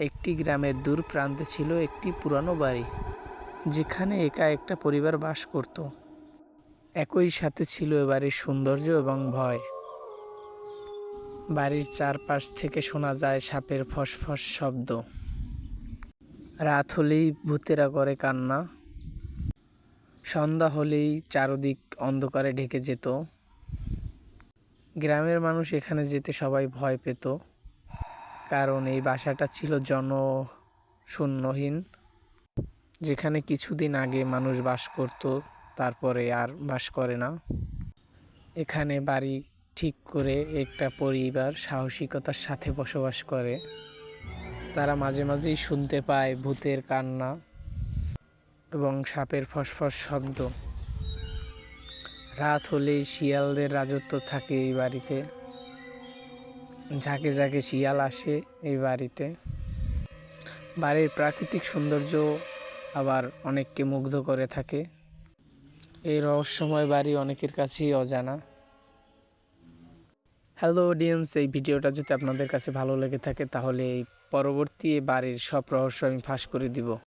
একটি গ্রামের দূর প্রান্তে ছিল একটি পুরানো বাড়ি, যেখানে একা একটা পরিবার বাস করত। একই সাথে ছিল এ বাড়ির সৌন্দর্য এবং ভয়। বাড়ির চারপাশ থেকে শোনা যায় সাপের ফসফস শব্দ। রাত হলেই ভূতেরা করে কান্না। সন্ধ্যা হলেই চারদিক অন্ধকারে ঢেকে যেত। গ্রামের মানুষ এখানে যেতে সবাই ভয় পেত। কারণ এই বাসাটা ছিল জনশূন্যহীন। যেখানে কিছুদিন আগে মানুষ বাস করত, তারপরে আর বাস করে না। এখানে বাড়ি ঠিক করে একটা পরিবার সাহসিকতার সাথে বসবাস করে। তারা মাঝে মাঝেই শুনতে পায় ভূতের কান্না এবং সাপের ফসফস শব্দ। রাত হলেই শিয়ালদের রাজত্ব থাকে এই বাড়িতে। ঝাঁকে ঝাঁকে শিয়াল আসে এই বাড়িতে। বাড়ির প্রাকৃতিক সৌন্দর্য আবার অনেককে মুগ্ধ করে থাকে। এই রহস্যময় বাড়ি অনেকের কাছেই অজানা। হ্যালো অডিয়েন্স এই ভিডিওটা যদি আপনাদের কাছে ভালো লেগে থাকে, তাহলে এই পরবর্তী বাড়ির সব রহস্য আমি ফাঁস করে দিব।